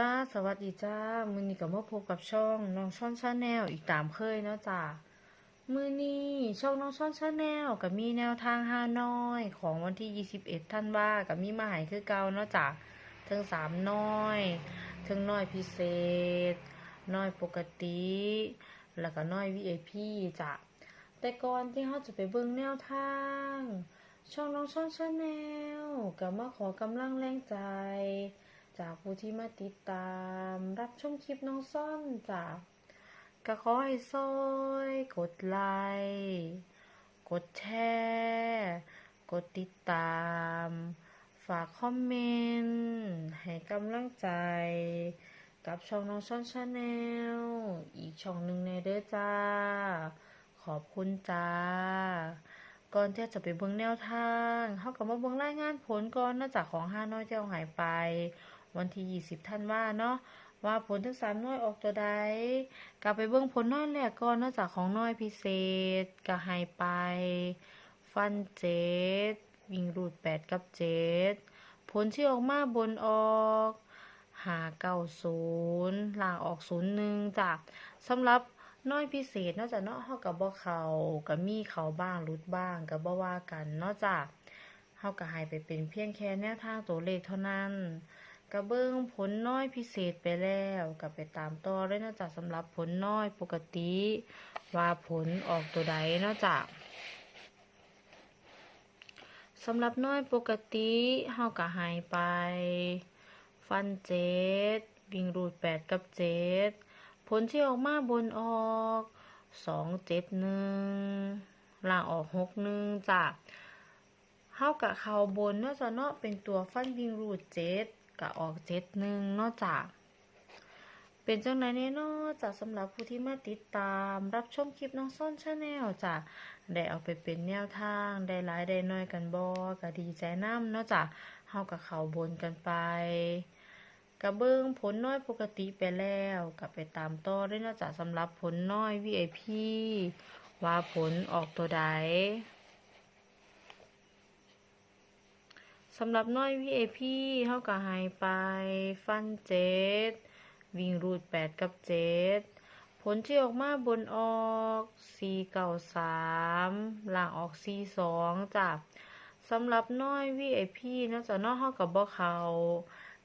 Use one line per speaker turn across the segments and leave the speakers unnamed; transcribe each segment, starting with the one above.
จ้าสวัสดีจ้า มือนี้ก็มาพบกับช่องน้องช่อนชาแนลอีกตามเคยเนาะจ้ามือนี้ช่องน้องช่อนชาแนลก็มีแนวทางฮานอยของวันที่ 21ท่านว่าก็มีมาหายคือเก่าเนาะจ้าทั้งสามน้อยทั้งน้อยพิเศษ น้อยปกติ แล้วก็น้อย VIP จ้ะแต่ก่อนที่เราจะไปเบิ่งแนวทาง ช่องน้องช่อนชาแนลก็มาขอกำลังแรงใจ จากผู้ที่มาติดตาม รับชมคลิปน้องซ่อนจากก็ขอให้ซอย กดไลค์กดแชร์กดติดตาม ฝากคอมเมนต์ให้กำลังใจ กับช่องน้องซ่อนชาแนลอีกช่องหนึ่งในเด้อจ้า ขอบคุณจ้าก่อนที่จะไปเบิ่งแนวทางเขาก็มาเบิ่งรายงานผลก่อนเนอกจากของห้าน้อยที่เอาหายไป วันที่ 20 ท่านว่าเนาะว่าผลทั้งสามน้อยออกตัวใดกลับไปเบิ่งผลน้อยแรกก่อนนอกจากของน้อยพิเศษก็หายไป ฟันเจ็ดวิ่งรูดแปดกับเจ็ดผลที่ออกมาบนออกหาเก้าศูนย์ล่างออกศูนย์หนึ่งจ้ะสำหรับน้อยพิเศษนอกจากเนาะเฮากับบ่เขากับมีเขาบ้างรุดบ้างกับบ่ว่ากันนอกจากเฮาก็ให้ไปเป็นเพียงแค่แนวทางตัวเลขเท่านั้น กระเบื้องผลน้อยพิเศษไปแล้วก็ไปตามต่อเลยนอกจากสำหรับผลน้อยปกติ ว่าผลออกตัวใดเนอกจากสำหรับน้อยปกติเฮาก็ใหายไป ฟันเจ็ดวิ่งรูดแปดกับเจ็ดผลที่ออกมาบนออกสองเจ็ดหนึ่งล่างออกหกหนึ่งจ้ะเฮากะเขาบนเนาะจะเนาะเป็นตัวฟันวิ่งรูดเจ็ด กะออกเจ็ดหนึ่งนาะจ้ะเป็นจังไหนเนี่ยนาะจ้ะสำหรับผู้ที่มาติดตามรับชมคลิปน้องส้นชาแนลจ้ะได้เอาไปเป็นแนวทางได้หลายได้น้อยกันบอกะดีใจน้ำนาะจ้ะเฮากะเขาบนกันไปกระเบื้องผลน้อยปกติไปแล้วกลับไปตามต่อได้นอกจากสำหรับผลน้อย VIP ว่าผลออกตัวใด สำหรับน้อย VIP เท่ากับหายไป ฟันเจ็ดวิ่งรูดแปดกับเจ็ดผลที่ออกมาบนออกสี่เก้าสามหล่างออกสี่สองจ้ะสำหรับน้อย VIP นอกจากนอกเท่ากับบ่เขา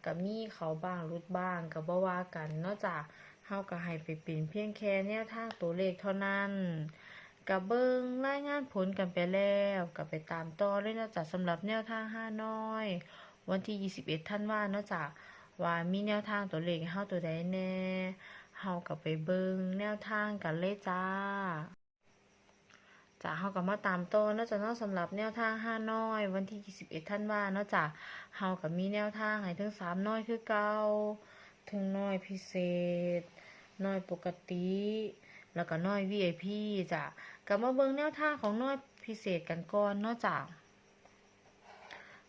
กับมีเขาบ้างรุดบ้างกับบ่ว่ากันนอกจากเฮาก็ให้ไปเป็นเพียงแค่แนวทางตัวเลขเท่านั้น กับเบิงรายงานผลกันไปแล้วกับไปตามต่อเลยนอกจากสำหรับแนวทางห้าน้อย วันที่ 21ท่านว่านอกจากว่ามีแนวทางตัวเลขห้เฮาตัวใดแน่เฮากับไปเบิงแนวทางกันเลยจ้าจ้าเฮาก็มาตามต่อเนอกจากนอกสำหรับแนวทางห้าน้อย วันที่ 21ท่านว่าเนอกจากเฮาก็มีแนวทางให้ถึงสามน้อยคือเก่าถึงน้อยพิเศษ น้อยปกติ แล้วก็น้อย VIP จ้ะก็มาเบิ่งแนวทางของน้อยพิเศษกันก่อนนอกจาก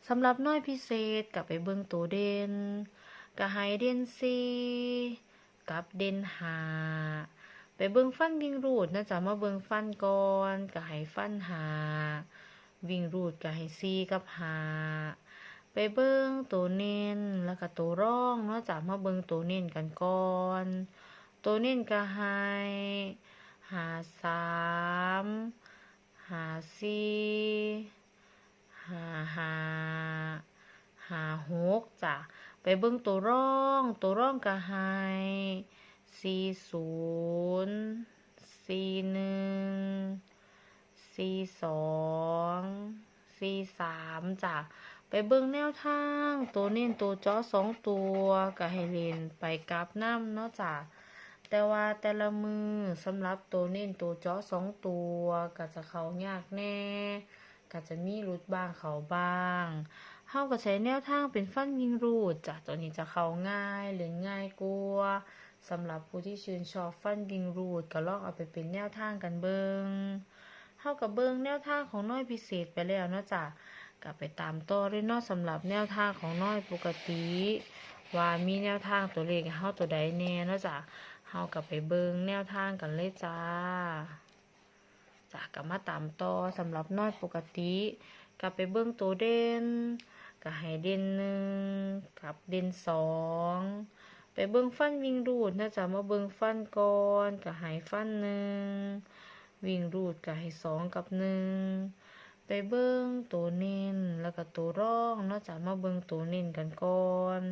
สำหรับน้อยพิเศษก็ไปเบิ่งตัวเด่นก็ให้เด่น4กับเด่น5ไปเบิ่งฟันวิ่งรูดนะจ๊ะมาเบิ่งฟันก่อนก็ให้ฟันหา วิ่งรูดก็ให้ซีกับหา ไปเบิ่งตัวเน้นแล้วก็ตัวร่องเนาะจ๊ะมาเบิ่งตัวเน้นกันก่อน ตัวเน้นก็ให้หาสามหาสี่หาห้าหาหกจ้ะไปเบิ่งตัวร่อง ตัวร่องก็ให้สี่ศูนย์สี่หนึ่งสี่สองสี่สามจ้ะไปเบิ่งแนวทาง ตัวเน้นตัวจาะสองตัวก็ให้เล่นไปกราบน้ำเนาะจ้ะ แต่ว่าแต่ละมือสำหรับตัวเน้นตัวเจาะสองตัวก็จะเขายากแน่ก็จะมีรุดบ้างเขาบ้างเฮาก็ใช้แนวทางเป็นฟันยิงรูดจ้ะตัวนี้จะเข้าง่ายหรือง่ายกว่าสำหรับผู้ที่ชื่นชอบฟันยิงรูดก็ลองเอาไปเป็นแนวทางกันเบิงเฮากับเบิงแนวทางของน้อยพิเศษไปแล้วเนาะจ้ะก็ไปตามต่อด้วยเนาะสำหรับแนวทางของน้อยปกติ ว่ามีแนวทางตัวเลขให้เฮาตัวใดแน่เนาะจ้ะ เฮากับไปเบิงแนวทางกันเลยจ้าจ้ะก็มาตามต่อสำหรับน้อยปกติก็ไปเบิงตัวเด่นก็ให้เด่นหนึ่งกับเด่นสองไปเบิ่งฟันวิ่งรูดนะจ๊ะมาเบิ่งฟันก่อนก็ให้ฟันหนึ่งวิ่งรูดก็ให้สองกับหนึ่งไปเบิ่งตัวเน้นแล้วก็ตัวร่องนะจ๊ะมาเบิ่งตัวเน้นกันก่อน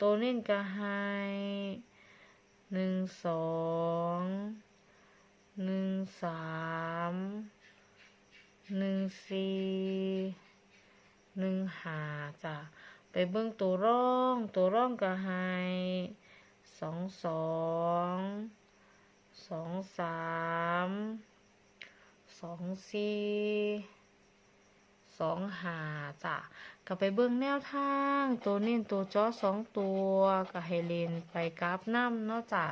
ตัวเน้นก็ให้ หนึ่งสองหนึ่งสามหนึ่งสี่หนึ่งห้าจ้ะไปเบิ่งตัวร่อง ตัวร่องก็ให้สองสองสองสามสองสี่ สองหาจ้ะก็ไปเบิ่งแนวทาง ตัวเน้นตัวจอสองตัวก็ให้เลนไปกราฟน้ำเนาะจ้ะ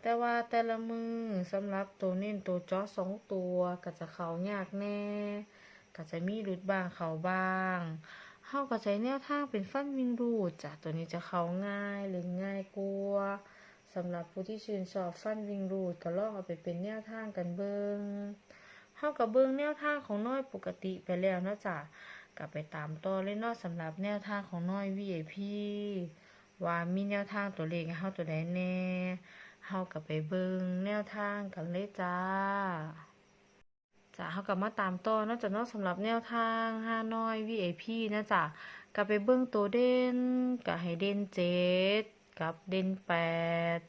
แต่ว่าแต่ละมือสำหรับตัวเน้นตัวจอสองตัวก็จะเขายากแน่ ก็จะมีหลุดบ้างเขาบ้างเฮาก็ใช้แนวทางเป็นฟันวิงรูดจ้ะตัวนี้จะเขาง่ายเล่นง่ายกลัวสำหรับผู้ที่ชื่นชอบฟันวิงรูดก็ลองเอาไปเป็นแนวทางกันเบิง เฮากับเบิงแนวทางของน้อยปกติไปแล้วนะจ้ะกลับไปตามต่อเลยเนาะสำหรับแนวทางของน้อย VIP ว่ามีแนวทางตัวเลขให้เฮาตัวใดแน่เฮากับไปเบิงแนวทางกันเลยจ้าจ้ะเขากับมาตามต่อนอกจากนอกสำหรับแนวทางห้าน้อย VIP นะจ๊ะกลับไปเบิ้งตัวเด่นกับให้เด่นเจ็ดกับเด่นแปด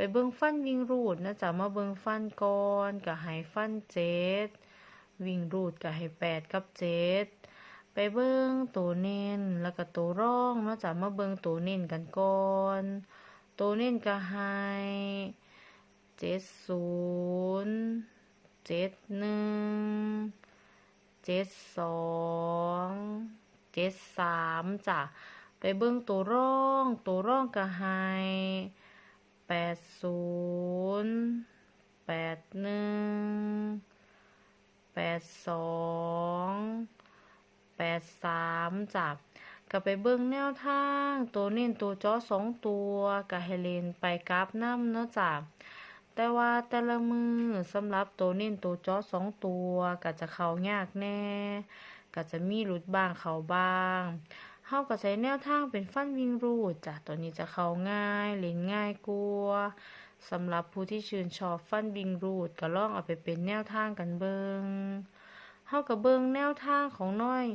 ไปเบิ้งฟันวิ่งรูดนะจ๊ะมาเบิ้งฟันก่อนกับให้ฟันเจ็ดวิ่งรูดกับให้แปดกับเจ็ดไปเบิ้งตัวเน้นแล้วก็ตัวร่องนะจ๊ะมาเบิ้งตัวเน้นกันก่อนตัวเน้นก็ให้เจ็ดศูนย์เจ็ดหนึ่งเจ็ดสองเจ็ดสามจ้ะไปเบิ่งตัวร่องตัวร่องก็ให้ แปดศูนย์แปดหนึ่งแปดสองแปดสามจ้ะก็ไปเบิ่งแนวทาง ตัวเน้นตัวจอสองตัวก็ให้เลนไปกราฟน้ำเนาะจ้ะแต่ว่าแต่ละมือสำหรับตัวเน้นตัวจอสองตัวก็จะเข้ายากแน่ก็จะมีหลุดบ้างเข้าบ้าง เฮาก็ใช้แนวทางเป็นฟันวิ่งรูดจ้ะตัวนี้จะเข้าง่ายเล่นง่ายกลัวสำหรับผู้ที่ชื่นชอบฟันวิ่งรูดก็ลองเอาไปเป็นแนวทางกันเบิงเฮาก็เบิงแนวทางของน้อย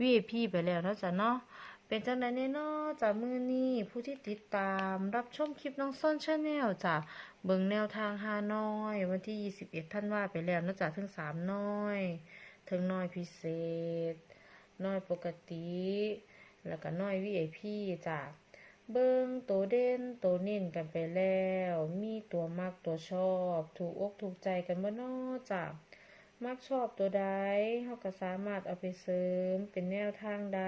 VIP ไปแล้วนะจ้ะเนาะเป็นจังไดแน่เนาะจากมือนี้ผู้ที่ติดตามรับชมคลิปน้องซ่อนชาแนลจ้ะเบิงแนวทางหาน้อย วันที่ 21ท่านว่าไปแล้วนะจ้ะถึง3น้อยถึงน้อยพิเศษ น้อยปกติ แล้วก็น้อย VIP จ้ะเบิ่งตัวเด่นตัวเน้นกันไปแล้ว มีตัวมักตัวชอบ ถูกอกถูกใจกันบ่นาะจ้ะมักชอบตัวใดเฮาก็สามารถเอาไปเสริมเป็นแนวทางใด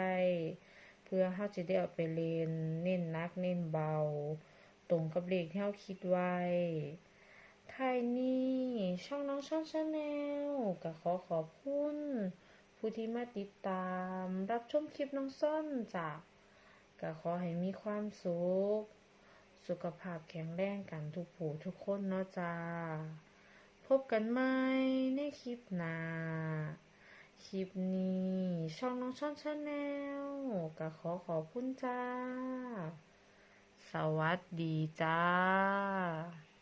เพื่อเฮาจะได้เอาไปเล่นเน้นนักเน้นเบา ตรงกับเลขที่เฮาคิดไว้ท้ายนี้ช่องน้องช่องชาแนลก็ขอขอบคุณ ผู้ที่มาติดตามรับชมคลิปน้องซ่อนจ้ะก็ขอให้มีความสุข สุขภาพแข็งแรงกันทุกผู้ทุกคนเนาะจ้า พบกันใหม่ในคลิปหน้าคลิปนี้ช่องน้องช่องชาแนลก็ขอขอบคุณจ้า สวัสดีจ้า